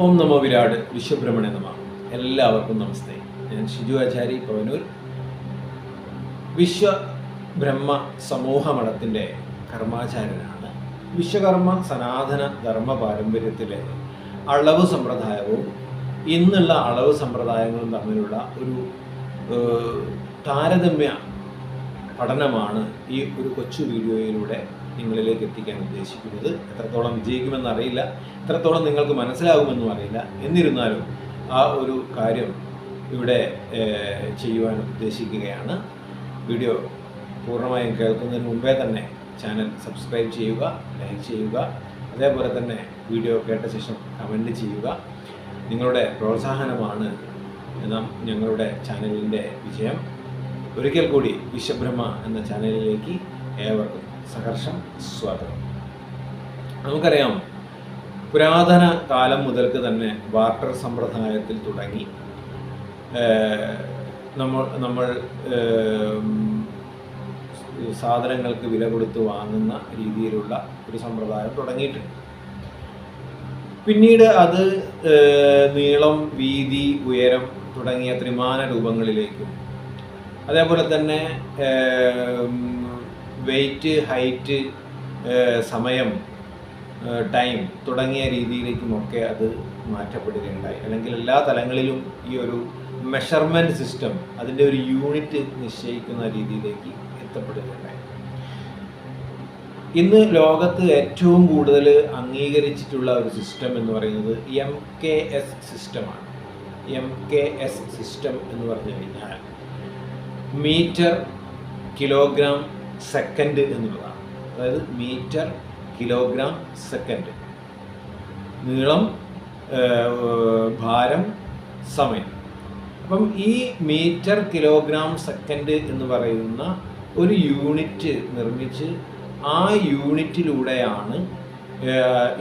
ഓം നമോ വിരാട് വിശ്വബ്രഹ്മണ നമ എല്ലാവർക്കും നമസ്തേ. ഞാൻ ഷിജു ആചാരി പവനൂർ. വിശ്വ ബ്രഹ്മ സമൂഹ മഠത്തിന്റെ കർമാചാര്യനാണ്. വിശ്വകർമ്മ സനാതന ധർമ്മ പാരമ്പര്യത്തിലെ അളവ് സമ്പ്രദായവും ഇന്നുള്ള അളവ് സമ്പ്രദായങ്ങളും തമ്മിലുള്ള ഒരു താരതമ്യ പഠനമാണ് ഈ ഒരു കൊച്ചു വീഡിയോയിലൂടെ നിങ്ങളിലേക്ക് എത്തിക്കാൻ ഉദ്ദേശിക്കുന്നത് എത്രത്തോളം വിജയിക്കുമെന്ന് അറിയില്ല എത്രത്തോളം നിങ്ങൾക്ക് മനസ്സിലാകുമെന്നും അറിയില്ല. എന്നിരുന്നാലും ആ ഒരു കാര്യം ഇവിടെ ചെയ്യുവാൻ ഉദ്ദേശിക്കുകയാണ്. വീഡിയോ പൂർണമായും കേൾക്കുന്നതിന് മുമ്പേ തന്നെ ചാനൽ സബ്സ്ക്രൈബ് ചെയ്യുക ലൈക്ക് ചെയ്യുക അതേപോലെ തന്നെ വീഡിയോ കേട്ട ശേഷം കമന്റ് ചെയ്യുക. നിങ്ങളുടെ പ്രോത്സാഹനമാണ് നാം ഞങ്ങളുടെ ചാനലിന്റെ വിജയം. ഒരിക്കൽ കൂടി വിശ്വബ്രഹ്മ എന്ന ചാനലിലേക്ക് ഏവർക്കും സഹർഷം സ്വാഗതം. നമുക്കറിയാം പുരാതന കാലം മുതൽക്ക് തന്നെ വാർട്ടർ സമ്പ്രദായത്തിൽ തുടങ്ങി. നമ്മൾ നമ്മൾ സാധനങ്ങൾക്ക് വില കൊടുത്ത് വാങ്ങുന്ന രീതിയിലുള്ള ഒരു സമ്പ്രദായം തുടങ്ങിയിട്ടുണ്ട്. പിന്നീട് അത് നീളം വീതി ഉയരം തുടങ്ങിയ ത്രിമാന രൂപങ്ങളിലേക്കും അതേപോലെ തന്നെ വെയിറ്റ് ഹൈറ്റ് സമയം ടൈം തുടങ്ങിയ രീതിയിലേക്കുമൊക്കെ അത് മാറ്റപ്പെടുകയുണ്ടായി. അല്ലെങ്കിൽ എല്ലാ തലങ്ങളിലും ഈ ഒരു മെഷർമെന്റ് സിസ്റ്റം അതിന്റെ ഒരു യൂണിറ്റ് നിശ്ചയിക്കുന്ന രീതിയിലേക്ക് എത്തപ്പെടുകയുണ്ടായി. ഇന്ന് ലോകത്ത് ഏറ്റവും കൂടുതൽ അംഗീകരിച്ചിട്ടുള്ള ഒരു സിസ്റ്റം എന്ന് പറയുന്നത് എം കെ എസ് സിസ്റ്റമാണ് എം കെ എസ് സിസ്റ്റം എന്ന് പറഞ്ഞു കഴിഞ്ഞാൽ മീറ്റർ കിലോഗ്രാം സെക്കൻഡ് എന്നുള്ളതാണ്. അതായത് മീറ്റർ കിലോഗ്രാം സെക്കൻഡ് നീളം ഭാരം സമയം. അപ്പം ഈ മീറ്റർ കിലോഗ്രാം സെക്കൻഡ് എന്ന് പറയുന്ന ഒരു യൂണിറ്റ് നിർമ്മിച്ച് ആ യൂണിറ്റിലൂടെയാണ്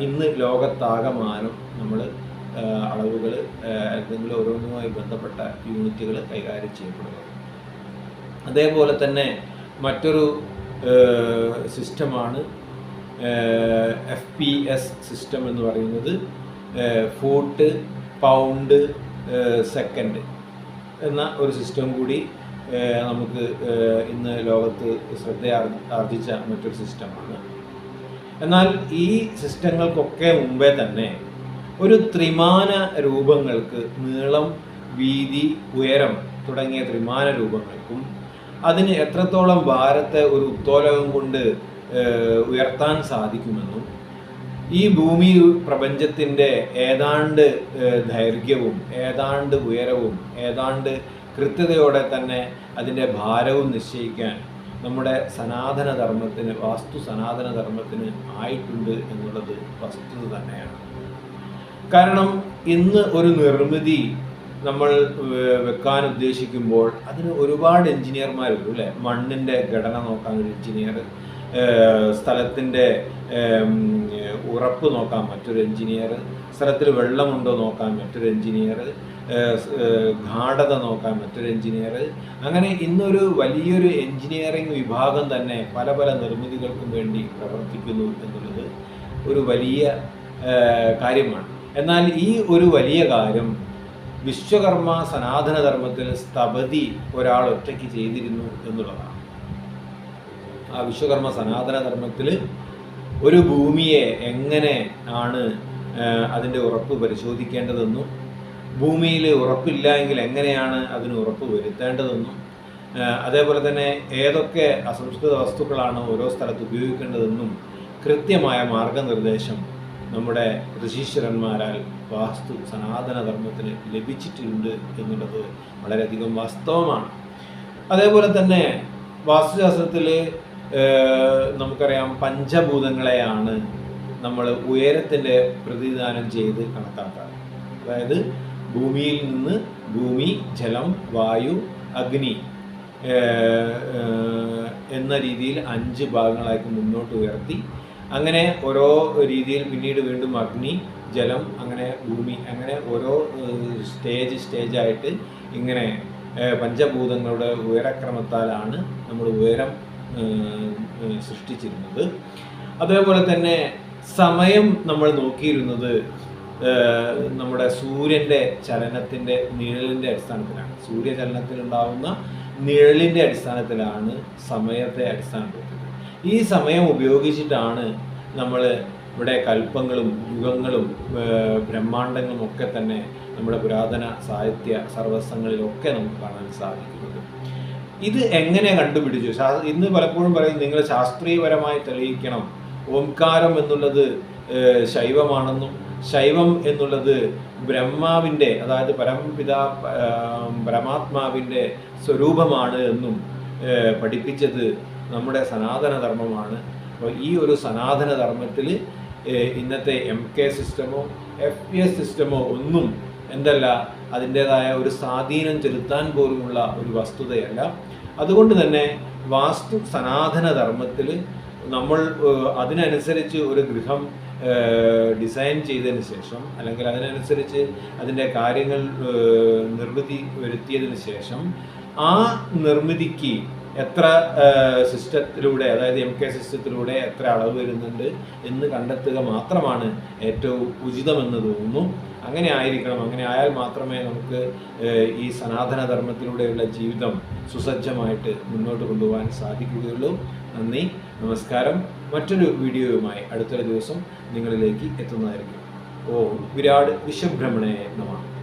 ഇന്ന് ലോകത്താകമാനം നമ്മൾ അളവുകൾ അല്ലെങ്കിൽ ഓരോന്നുമായി ബന്ധപ്പെട്ട യൂണിറ്റുകൾ കൈകാര്യം ചെയ്യപ്പെടുന്നത്. അതേപോലെ തന്നെ മറ്റൊരു സിസ്റ്റമാണ്. എഫ് പി എസ് സിസ്റ്റം എന്ന് പറയുന്നത് ഫൂട്ട് പൗണ്ട് സെക്കൻഡ് എന്ന ഒരു സിസ്റ്റം കൂടി നമുക്ക് ഇന്ന് ലോകത്ത് ശ്രദ്ധ ആർജിച്ച മറ്റൊരു സിസ്റ്റമാണ്. എന്നാൽ ഈ സിസ്റ്റങ്ങൾക്കൊക്കെ മുമ്പേ തന്നെ ഒരു ത്രിമാന രൂപങ്ങൾക്ക് നീളം വീതി ഉയരം തുടങ്ങിയ ത്രിമാന രൂപങ്ങൾക്കും അതിന് എത്രത്തോളം ഭാരത്തെ ഒരു ഉത്തോലകം കൊണ്ട് ഉയർത്താൻ സാധിക്കുമെന്നും ഈ ഭൂമി പ്രപഞ്ചത്തിന്റെ ഏതാണ്ട് ദൈർഘ്യവും ഏതാണ്ട് ഉയരവും ഏതാണ്ട് കൃത്യതയോടെ തന്നെ അതിന്റെ ഭാരവും നിശ്ചയിക്കാൻ നമ്മുടെ സനാതന ധർമ്മത്തിന് വാസ്തു സനാതന ധർമ്മത്തിന് ആയിട്ടുണ്ട് എന്നുള്ളത് വസ്തുത തന്നെയാണ്. കാരണം ഇന്ന് ഒരു നിർമ്മിതി നമ്മൾ വെക്കാൻ ഉദ്ദേശിക്കുമ്പോൾ അതിന് ഒരുപാട് എഞ്ചിനീയർമാരുണ്ട് അല്ലേ? മണ്ണിന്റെ ഘടന നോക്കാൻ ഒരു എഞ്ചിനീയർ സ്ഥലത്തിന്റെ ഉറപ്പ് നോക്കാൻ മറ്റൊരു എഞ്ചിനീയർ സ്ഥലത്തിൽ വെള്ളമുണ്ടോ നോക്കാൻ മറ്റൊരു എഞ്ചിനീയർ ഗാഠത നോക്കാൻ മറ്റൊരു എഞ്ചിനീയർ. അങ്ങനെ ഇന്നൊരു വലിയൊരു എഞ്ചിനീയറിംഗ് വിഭാഗം തന്നെ പല പല നിർമ്മിതികൾക്കും വേണ്ടി പ്രവർത്തിക്കുന്നു എന്നുള്ളത് ഒരു വലിയ കാര്യമാണ്. എന്നാൽ ഈ ഒരു വലിയ കാര്യം വിശ്വകർമ്മ സനാതന ധർമ്മത്തിൽ സ്ഥപതി ഒരാൾ ഒറ്റയ്ക്ക് ചെയ്തിരുന്നു എന്നുള്ളതാണ്. ആ വിശ്വകർമ്മ സനാതന ധർമ്മത്തിൽ ഒരു ഭൂമിയെ എങ്ങനെ ആണ് അതിന്റെ ഉറപ്പ് പരിശോധിക്കേണ്ടതെന്നും ഭൂമിയിൽ ഉറപ്പില്ല എങ്കിൽ എങ്ങനെയാണ് അതിന് ഉറപ്പ് വരുത്തേണ്ടതെന്നും അതേപോലെ തന്നെ ഏതൊക്കെ അസംസ്കൃത വസ്തുക്കളാണ് ഓരോ സ്ഥലത്ത് ഉപയോഗിക്കേണ്ടതെന്നും കൃത്യമായ മാർഗനിർദ്ദേശം നമ്മുടെ ഋഷീശ്വരന്മാരാൽ വാസ്തു സനാതന ധർമ്മത്തിന് ലഭിച്ചിട്ടുണ്ട് എന്നുള്ളത് വളരെയധികം വാസ്തവമാണ്. അതേപോലെ തന്നെ വാസ്തുശാസ്ത്രത്തിൽ നമുക്കറിയാം പഞ്ചഭൂതങ്ങളെയാണ് നമ്മൾ ഉയരത്തിന്റെ പ്രതിദാനം ചെയ്ത് കണക്കാക്കാറ്. അതായത് ഭൂമിയിൽ നിന്ന് ഭൂമി ജലം വായു അഗ്നി എന്ന രീതിയിൽ അഞ്ച് ഭാഗങ്ങളായിട്ട് മുന്നോട്ട് ഉയർത്തി അങ്ങനെ ഓരോ രീതിയിൽ പിന്നീട് വീണ്ടും അഗ്നി ജലം അങ്ങനെ ഭൂമി അങ്ങനെ ഓരോ സ്റ്റേജ് സ്റ്റേജായിട്ട് ഇങ്ങനെ പഞ്ചഭൂതങ്ങളുടെ ഉയരക്രമത്താലാണ് നമ്മൾ ഉയരം സൃഷ്ടിച്ചിരുന്നത്. അതേപോലെ തന്നെ സമയം നമ്മൾ നോക്കിയിരുന്നത് നമ്മുടെ സൂര്യന്റെ ചലനത്തിന്റെ നിഴലിന്റെ അടിസ്ഥാനത്തിലാണ്. സൂര്യചലനത്തിലുണ്ടാവുന്ന നിഴലിന്റെ അടിസ്ഥാനത്തിലാണ് സമയത്തെ അടിസ്ഥാനപ്പെടുത്തുന്നത് ഈ സമയം ഉപയോഗിച്ചിട്ടാണ് നമ്മൾ ഇവിടെ കൽപ്പങ്ങളും യുഗങ്ങളും ബ്രഹ്മാണ്ടങ്ങളും ഒക്കെ തന്നെ നമ്മുടെ പുരാതന സാഹിത്യ സർവസ്വങ്ങളിലൊക്കെ നമുക്ക് കാണാൻ സാധിക്കുന്നത്. ഇത് എങ്ങനെ കണ്ടുപിടിച്ചു? ഇന്ന് പലപ്പോഴും പറയും നിങ്ങൾ ശാസ്ത്രീയപരമായി തെളിയിക്കണം. ഓംകാരം എന്നുള്ളത് ശൈവമാണെന്നും ശൈവം എന്നുള്ളത് ബ്രഹ്മാവിന്റെ അതായത് പരമപിതാ പരമാത്മാവിന്റെ സ്വരൂപമാണ് എന്നും പഠിപ്പിച്ചത് നമ്മുടെ സനാതനധർമ്മമാണ്. അപ്പോൾ ഈ ഒരു സനാതനധർമ്മത്തിൽ ഇന്നത്തെ എം കെ സിസ്റ്റമോ എഫ് പി എസ് സിസ്റ്റമോ ഒന്നും എന്തല്ല അതിന്റേതായ ഒരു സ്വാധീനം ചെലുത്താൻ പോലുമുള്ള ഒരു വസ്തുതയല്ല. അതുകൊണ്ട് തന്നെ വാസ്തു സനാതനധർമ്മത്തിൽ നമ്മൾ അതിനനുസരിച്ച് ഒരു ഗൃഹം ഡിസൈൻ ചെയ്തതിന് ശേഷം അല്ലെങ്കിൽ അതിനനുസരിച്ച് അതിന്റെ കാര്യങ്ങൾ നിർമ്മിതി വരുത്തിയതിന് ശേഷം ആ നിർമ്മിതിക്ക് എത്ര സിസ്റ്റത്തിലൂടെ അതായത് എം കെ സിസ്റ്റത്തിലൂടെ എത്ര അളവ് വരുന്നുണ്ട് എന്ന് കണ്ടെത്തുക മാത്രമാണ് ഏറ്റവും ഉചിതമെന്ന് തോന്നുന്നു. അങ്ങനെ ആയിരിക്കണം. അങ്ങനെ ആയാൽ മാത്രമേ നമുക്ക് ഈ സനാതന ധർമ്മത്തിലൂടെയുള്ള ജീവിതം സുസജ്ജമായിട്ട് മുന്നോട്ട് കൊണ്ടുപോകാൻ സാധിക്കുകയുള്ളൂ. നന്ദി. നമസ്കാരം. മറ്റൊരു വീഡിയോയുമായി അടുത്തൊരു ദിവസം നിങ്ങളിലേക്ക് എത്തുന്നതായിരിക്കും. ഓ വിരാട് വിശ്വഭ്രമണേ നമ.